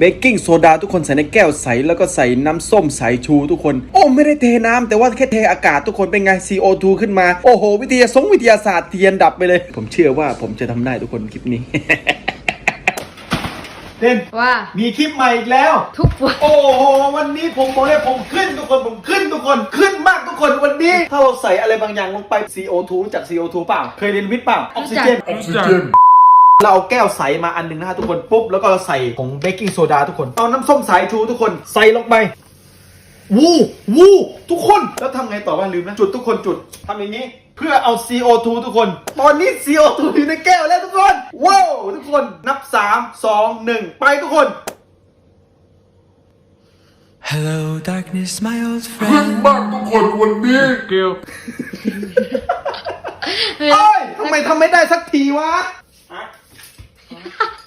เบกกิ้งโซดาทุกคนใส่ในแก้วใส แล้วก็ใส่น้ำส้มสายชูทุกคน โอ้ไม่ได้เทน้ำแต่ว่าแค่เทอากาศทุกคนเป็นไง CO2 ขึ้นมา โอ้โห วิทยาสงวิทยาศาสตร์เทียนดับไปเลย ผมเชื่อว่าผมจะทำได้ทุกคนคลิปนี้เด่นว่ามีคลิปใหม่อีกแล้ว ทุกวัน โอ้โห วันนี้ผมบอกเลยผมขึ้นทุกคนผมขึ้นทุกคนขึ้นมากทุกคนวันนี้ ถ้าเราใส่อะไรบางอย่างลงไป CO2 รู้จัก CO2 เปล่า เคยเรียนวิทย์เปล่าออกซิเจน เราเอาแก้วใสมาอันหนึ่งนะฮะทุกคนปุ๊บแล้วก็เราใส่ผงเบกกิ้งโซดาทุกคนเอาน้ำส้มสายชูทุกคนใส่ลงไปวูวูทุกคนแล้วทำไงต่อบ้างลืมนะจุดทุกคนจุดทำอย่างนี้เพื่อเอา CO2 ทุกคน ตอนนี้ CO2 อยู่ในแก้วแล้วทุกคนว้าวทุกคนนับ 3 2 1 ไปทุกคน Hello, darkness, my old ขึ้น friend. มากทุกคนวันนี้เกลเอ้ยทำไมทำไม่ได้สักทีวะ Mm-hmm.